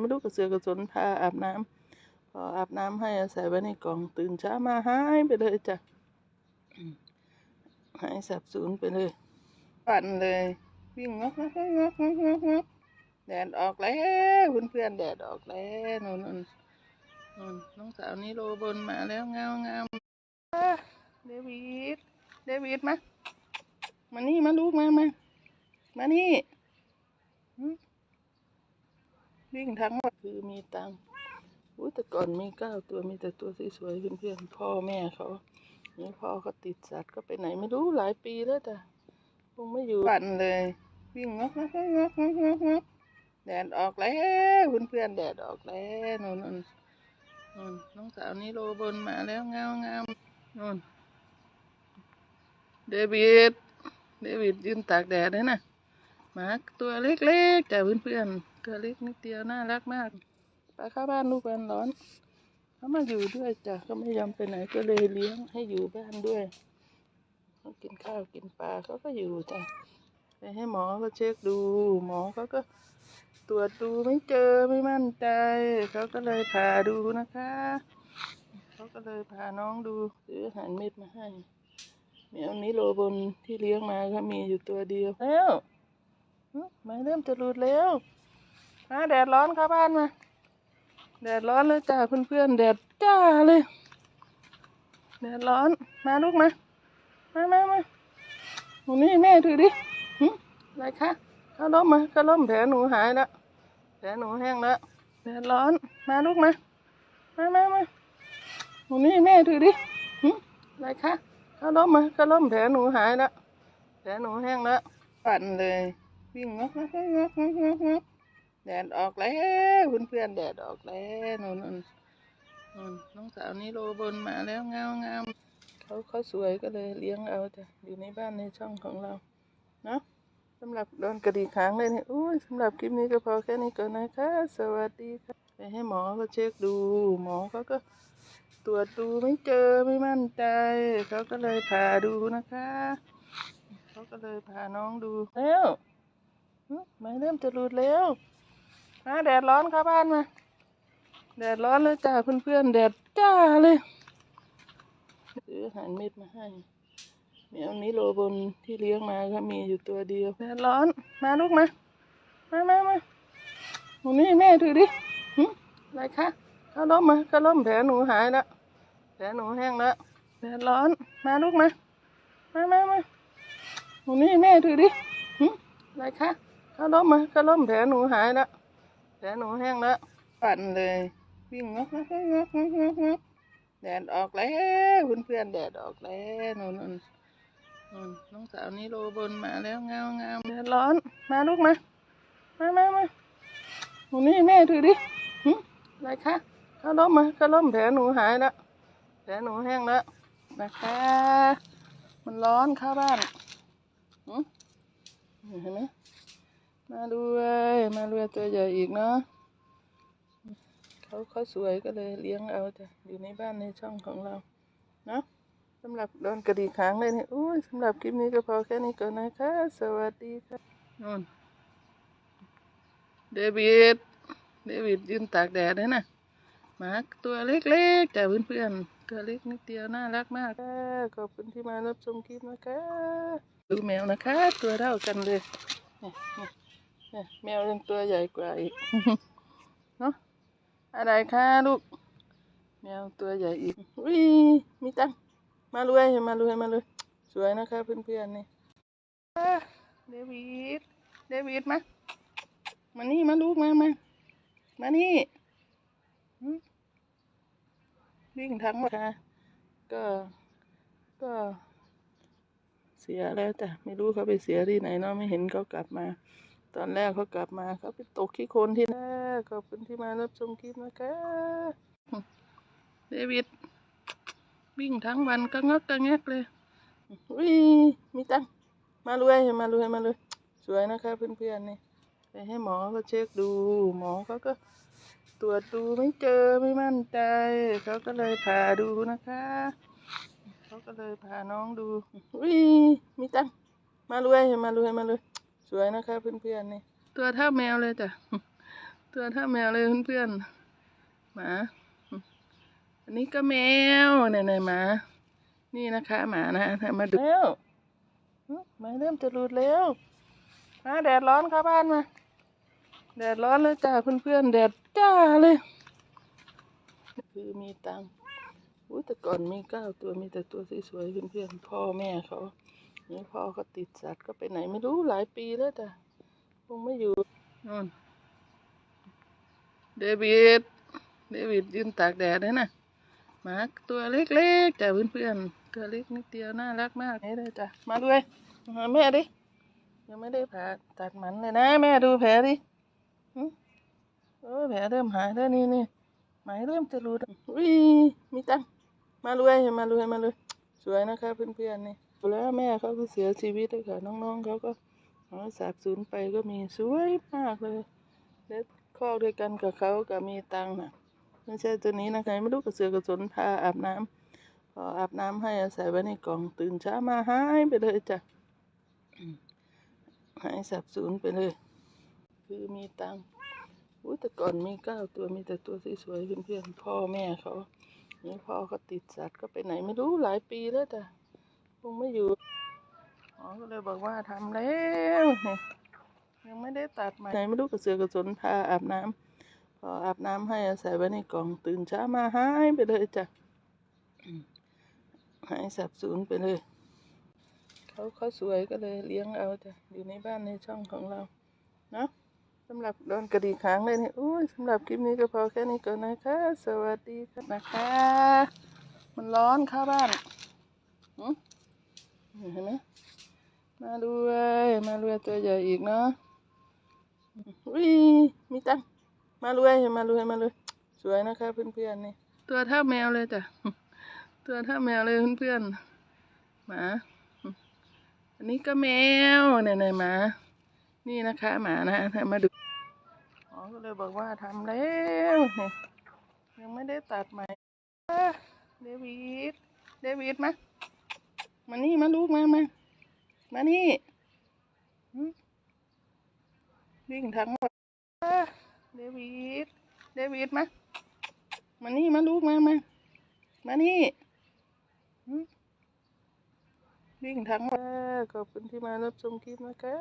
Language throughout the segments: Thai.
ไม่รู้กระเสือกระสนพาอาบน้ำพออาบน้ำให้อาศัยไว้ในกล่องตื่นเช้ามาหายไปเลยจ้ะหายสับสูญไปเลยปั่นเลย วิ่งงอกงอกงอกงอกงอกงอกแดดออกแล้วเพื่อนเพื่อนแดดออกแล้วนนนนนอนน้องสาวนี่โรบนมาแล้วเงาเงาเดวิดเดวิดมามานี่มาลูกมามามานี่ วิ่งทั้งวันคือมีตังค์อุ้ยแต่ก่อนมีเก้าตัวมีแต่ตัวสวยๆเพื่อนๆพ่อแม่เขานี่พ่อเขาติดสัตว์ก็ไปไหนไม่รู้หลายปีแล้วแต่คงไม่อยู่ปั่นเลย วิ่งงอกงอกงอกงอกงอกงอกแดดออกแล้วเพื่อนเพื่อนๆแดดออกแล้วนู่นนู่นนอนน้องสาวนี่โรบนมาแล้วเงาเงานู่นเดวิดเดวิดยืนตากแดดเลยนะ มาตัวเล็กๆจ้ะเพื่อนเพื่อนๆตัวเล็กนิดเดียวน่ารักมากไปเข้าบ้านลูกกันร้อนเขามาอยู่ด้วยจ้ะเขาไม่ยอมไปไหนก็เลยเลี้ยงให้อยู่บ้านด้วยเขากินข้าวกินปลาเขาก็อยู่จ้ะไปให้หมอก็เช็คดู หมอเขาก็ตรวจดูไม่เจอไม่มั่นใจเขาก็เลยพาดูนะคะเขาก็เลยพาน้องดูซื้ออาหารเม็ดมาให้แมวนี้โลบนที่เลี้ยงมาก็มีอยู่ตัวเดียวแล้ว มาเริ่มจะหลุดแล้วมาแดดร้อนเข้าบ้านมา แดดร้อนเลยจ้าเพื่อนๆแดดจ้าเลย แดดร้อน มาลูกมา มามามาหนูนี่แม่ถือดิอะไรคะข้าล้มมาข้าล้มแผลหนูหายแล้ว แผลหนูแห้งแล้ว แดดร้อน มาลูกมา มามามาหนูนี่แม่ถือดิอะไรคะข้าล้มมาข้าล้มแผลหนูหายแล้ว แผลหนูแห้งแล้วปั่นเลย วิ่งงอกงอกงอกงอกงอกงอกแดดออกแล้วเพื่อนเพื่อนแดดออกแล้วนู่นนนน้องสาวนี่โรบนมาแล้วเงาเงามเขาเขาสวยก็เลยเลี้ยงเอาจ้ะอยู่ในบ้านในช่องของเราเนาะสำหรับโดนกระดีค้างเลยเนี่ยอุ้ยสำหรับคลิปนี้ก็พอแค่นี้ก่อนนะคะ สวัสดีค่ะไปให้หมอเขาเช็คดู หมอเขาก็ตรวจดูไม่เจอไม่มั่นใจ เขาก็เลยพาดูนะคะ เขาก็เลยพาน้องดูแล้ว ไม่เริ่มจะหลุดแล้วมาแดดร้อนเข้าบ้านมาแดดร้อนเลยจ้าเพื่อนๆแดดจ้าเลยซื้ออาหารเม็ดมาให้แมวนี้โลบนที่เลี้ยงมาก็มีอยู่ตัวเดียวแดดร้อนมาลูกมามามามาหนูนี่แม่ถือดิหึอะไรคะข้าล้มมาข้าล้มแผลหนูหายแล้วแผลหนูแห้งแล้วแดดร้อนมาลูกมามามามาหนูนี่แม่ถือดิหึอะไรคะ ข้าวล้มมาข้าวล้มแผลหนูหายแล้วแผลหนูแห้งแล้วปั่นเลย วิ่งงอกงอกงอกงอกงอกงอกแดดออกแล้วเพื่อนเพื่อนๆแดดออกแล้วนู่นนู่นนู่นน้องสาวนี่โรบนมาแล้วเงาเงาแดดร้อนมาลูกมามามามาหนูนี่แม่ถือดิหึอะไรคะข้าวล้มมาข้าวล้มแผลหนูหายแล้วแผลหนูแห้งแล้วนะคะมันร้อนเข้าบ้านหึเห็นไหม มาด้วยมาด้วยตัวใหญ่อีกเนาะเขาเขาสวยก็เลยเลี้ยงเอาจ้ะอยู่ในบ้านในช่องของเราเนาะสำหรับโดนกระดีค้างเลยเนี่ยอุ้ยสำหรับคลิปนี้ก็พอแค่นี้ก่อนนะคะ สวัสดีค่ะนู่นเดวิดเดวิดยืนตากแดดเลยนะหมาตัวเล็กๆจ้ะเพื่อนๆตัวเล็กนิดเดียวน่ารักมากค่ะขอบคุณที่มารับชมคลิปนะคะ ดูแมวนะคะ ตัวเท่ากันเลย แมวยังตัวใหญ่กว่าอีก เนาะอะไรคะลูก แมวตัวใหญ่อีก อุ้ย มีตังค์มารวยมารวยมารวยสวยนะคะเพื่อนๆนี่อะเดวิด เดวิดมา มานี่มาลูกมามา มานี่หึวิ่งทั้งวันค่ะ ก็ ก็เสียแล้วจ้ะไม่รู้เขาไปเสียที่ไหนเนาะไม่เห็นเขากลับมา ตอนแรกเขากลับมาเขาไปตกขี้โคลนที่นั่นขอบคุณที่มารับชมคลิปนะคะเดวิดวิ่งทั้งวันก็งอกก็แงกเลยอุ้ยมีตังค์มารวยมารวยมารวยสวยนะคะเพื่อนๆนี่ไปให้หมอเขาเช็คดู หมอเขาก็ตรวจดูไม่เจอไม่มั่นใจเขาก็เลยพาดูนะคะเขาก็เลยพาน้องดูอุ้ยมีตังค์มารวยมารวยมารวย สวยนะคะเพื่อนๆนี่ ตัวเท่าแมวเลยจ้ะ ตัวเท่าแมวเลยเพื่อนๆหมา อันนี้ก็แมวเนี่ยๆหมา นี่นะคะ หมานะถ้ามาดูแล้วหึหมาเริ่มจะหลุดแล้วมาแดดร้อนเข้าบ้านมาแดดร้อนแล้วจ้าเพื่อนๆแดดจ้าเลย คือมีตังค์อุ้ยแต่ก่อนมีเก้าตัวมีแต่ตัวสวยๆเพื่อนๆพ่อแม่เขา นี่พ่อเขาติดสัตว์ก็ไปไหนไม่รู้หลายปีแล้วจ้ะคงไม่อยู่นู่นเดวิดเดวิดยืนตากแดดเลยนะหมาตัวเล็กๆจ้ะเพื่อนๆตัวเล็กนิดเดียวน่ารักมากนี่เลยจ้ะมาด้วยมาหาแม่ดิยังไม่ได้ผ่าตัดหมันเลยนะ แม่ดูแผลดิเออแผลเริ่มหายแล้วนี่นี่ไหมเริ่มจะรูดอุ้ยมีตังมารวยมารวยมารวยสวยนะคะเพื่อนๆนี่ แล้วแม่เขาก็เสียชีวิตเลยค่ะ น้องๆเขาก็อ๋อสาบสูญไปก็มีสวยมากเลยเล็ดข้อด้วยกันกับเขากับมีตังค์นะไม่ใช่ตัวนี้นะคะไม่รู้กระเสือกระสนพาอาบน้ำพออาบน้ำให้อาศัยไว้ในกล่องตื่นเช้ามาหายไปเลยจ้ะหายสาบสูญไปเลย คือมีตังค์อุ้ยแต่ก่อนมีเก้าตัวมีแต่ตัวสวยๆเพื่อนๆพ่อแม่เขานี่พ่อเขาติดสัตว์ก็ไปไหนไม่รู้หลายปีแล้วแต่คงไม่อยู่อ๋อก็เลยบอกว่าทำแล้วเนี่ยยังไม่ได้ตัดใหม่ไหนไม่รู้กระเสือกระสนพาอาบน้ำพออาบน้ำให้อาศัยไว้ในกล่องตื่นเช้ามาหายไปเลยจ้ะหายสับสูญไปเลย เขาเขาสวยก็เลยเลี้ยงเอาจ้ะอยู่ในบ้านในช่องของเราเนาะสำหรับโดนกระดิ่งค้างเลยเนี่อุ้ยสำหรับคลิปนี้ก็พอแค่นี้ก่อนนะคะ สวัสดีครับนะคะ มันร้อนเข้าบ้านหืม เห็นไหมมาด้วยมาด้วยตัวใหญ่อีกเนาะอุ้ยมีตังมาด้วยมาด้วยมาด้วยสวยนะคะเพื่อนๆนี่ ตัวท่าแมวเลยจ้ะตัวท่าแมวเลยเพื่อนๆหมาอันนี้ก็แมวเนี่ยๆหมา นี่นะคะหมานะมาดูอ๋อก็เลยบอกว่าทำแล้วเนี่ยยังไม่ได้ตัดใหม่เดวิดเดวิดมาม มานี่มาลูกมามามานี่วิ่งทั้งวันอะเดวิดเดวิดมามานี่มาลูกมามามานี่วิ่งทั้งวันขอบคุณที่มารับชมคลิปนะคะ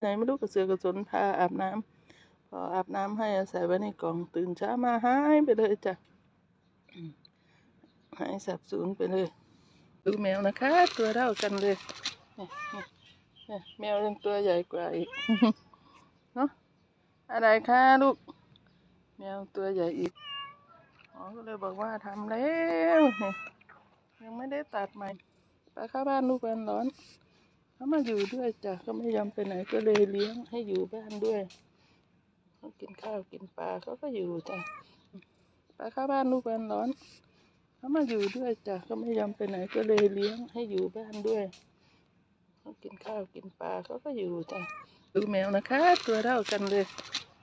ไหนม่รู้กระเสือกกระสนพาอาบน้ำพออาบน้ำให้อาศัยไว้ในกล่องตื่นเช้ามาหายไปเลยจ้ะหายสับสูญไปเลย ดูแมวนะคะ ตัวเท่ากันเลยแมวยังตัวใหญ่กว่าอีกเนาะอะไรคะลูก แมวตัวใหญ่อีกอ๋อก็เลยบอกว่าทำแล้วยังไม่ได้ตัดใหม่ไปเข้าบ้านลูกกันร้อนเขามาอยู่ด้วยจ้ะเขาไม่ยอมไปไหนก็เลยเลี้ยงให้อยู่บ้านด้วยเขากินข้าวกินปลาเขาก็อยู่จ้ะไปเข้าบ้านลูกบ้านร้อน เขามาอยู่ด้วยจ้ะเขาไม่ยอมไปไหนก็เลยเลี้ยงให้อยู่บ้านด้วยเขากินข้าวกินปลาเขาก็อยู่จ้ะดูแมวนะคะ ตัวเท่ากันเลย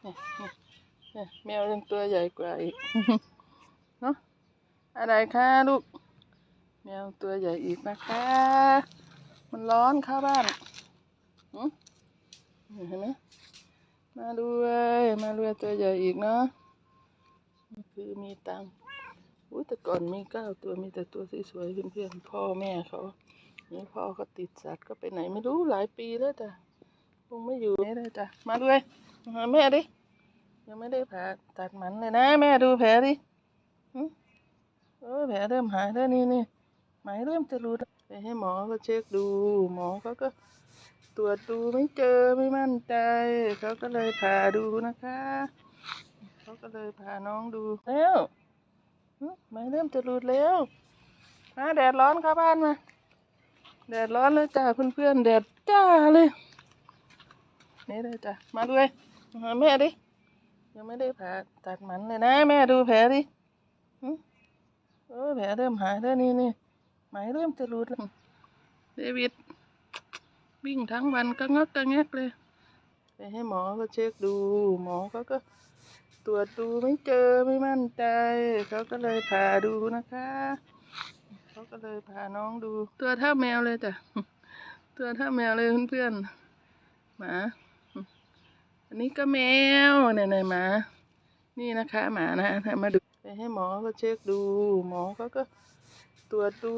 เนี่ยแมวยังตัวใหญ่กว่าอีกเนาะอะไรคะลูกแมวตัวใหญ่อีกนะคะ มันร้อนเข้าบ้านหืมเห็นไหมมาด้วยมาด้วยตัวใหญ่อีกเนาะคือมีตังค์ อุ้ยแต่ก่อนมีเก้าตัวมีแต่ตัวสวยๆเพื่อนๆพ่อแม่เขานี่พ่อเขาติดสัตว์ก็ไปไหนไม่รู้หลายปีแล้วจ้ะคงไม่อยู่นี่เลยจ้ะมาด้วยมาแม่ดิยังไม่ได้ผ่าตัดหมันเลยนะแม่ดูแผลดิหึเออแผลเริ่มหายแล้วนี่นี่ไหมเริ่มจะรู้ไปให้หมอก็เช็คดู หมอเขาก็ตรวจดูไม่เจอไม่มั่นใจเขาก็เลยผ่าดูนะคะเขาก็เลยพาน้องดูแล้ว ไหมเริ่มจะรูดแล้วมาแดดร้อนเข้าบ้านมา แดดร้อนแล้วจ้าเพื่อนๆแดดจ้าเลยนี่เลยจ้ะมาด้วยมาหาแม่ดิยังไม่ได้ผ่าตัดหมันเลยนะ แม่ดูแผลดิเออแผลเริ่มหายแล้วนี่นี่ไหมเริ่มจะรูดแล้วเดวิดวิ่งทั้งวันก็งอกก็แงกเลย ไปให้หมอก็เช็คดู หมอเขาก็ ตรวจดูไม่เจอไม่มั่นใจ เขาก็เลยพาดูนะคะ เขาก็เลยพาน้องดู ตัวท่าแมวเลยจ้ะตัวท่าแมวเลยเพื่อนๆหมา อันนี้ก็แมวเนี่ยๆหมา นี่นะคะ หมานะมาดูไปให้หมอก็เช็คดู หมอเขาก็ตรวจดู